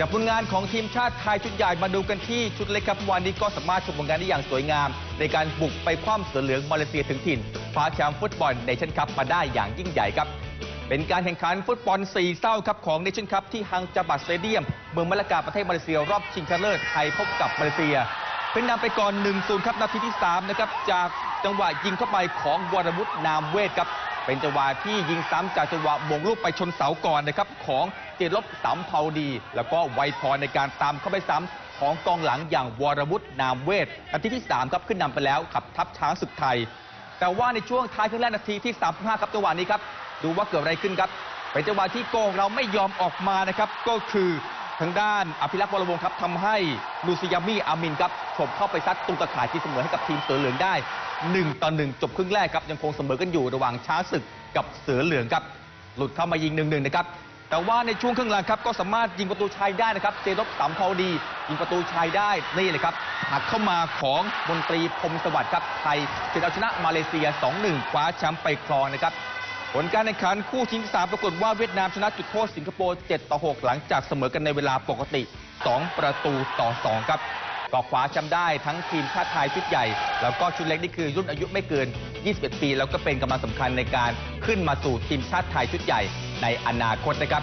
กับผลงานของทีมชาติไทยชุดใหญ่มาดูกันที่ชุดเล็กครับวันนี้ก็สามารถชมผลงานได้อย่างสวยงาม ในการบุกไปคว่ำเสือเหลืองมาเลเซียถึงถิ่นคว้าแชมป์ฟุตบอลเนชั่นคัพมาได้อย่างยิ่งใหญ่ครับ เป็นการแข่งขันฟุตบอลสี่เศร้าครับของเนชั่นคัพที่ฮังจาบัตสเตเดียม เมืองมะละกาประเทศมาเลเซียรอบชิงชนะเลิศไทยพบกับมาเลเซีย เป็นนำไปก่อน1-0ครับนาทีที่3นะครับจากจังหวะยิงเข้าไปของวรวุฒินามเวทครับ เป็นจังหวะที่ยิงซ้ำจากจังหวะมงลูกไปชนเสาก่อนนะครับของเจรบสำเภาดี แล้วก็ไวพรในการตามเข้าไปซ้ำของกองหลังอย่างวรวุฒินามเวทนาทีที่ 3 ครับขึ้นนำไปแล้วขับทัพช้างศึกไทย แต่ว่าในช่วงท้ายครึ่งแรกนาทีที่ 35 ครับจังหวะนี้ครับดูว่าเกิดอะไรขึ้นครับเป็นจังหวะที่โกงเราไม่ยอมออกมานะครับก็คือ ทางด้านอภิรักษ์วรวงครับทำให้ลูซิยามีอามินครับฉบเข้าไปซัดตุงตะข่ายที่เสมอให้กับทีมเสือเหลืองได้ 1 ต่อ 1 จบครึ่งแรกครับ ยังคงเสมอกันอยู่ระหว่างช้างศึกกับเสือเหลืองครับ หลุดเข้ามายิง1-1นะครับ แต่ว่าในช่วงครึ่งหลังครับก็สามารถยิงประตูชัยได้นะครับเจรบสามพอดี ยิงประตูชัยได้นี่เลยครับหักเข้ามาของมนตรีพรมสวัสดิ์ครับไทยเฉือนเอาชนะมาเลเซีย 2-1 คว้าแชมป์ไปครองนะครับ ผลการแข่งขันคู่ชิงสามปรากฏว่าเวียดนามชนะจุดโทษสิงคโปร์ 7 ต่อ 6 หลังจากเสมอกันในเวลาปกติ 2 ประตูต่อ 2 ครับก็คว้าแชมป์ได้ทั้งทีมชาติไทยชุดใหญ่ แล้วก็ชุดเล็กนี่คือรุ่นอายุไม่เกิน 21 ปี แล้วก็เป็นกำลังสำคัญในการขึ้นมาสู่ทีมชาติไทยชุดใหญ่ในอนาคตนะครับ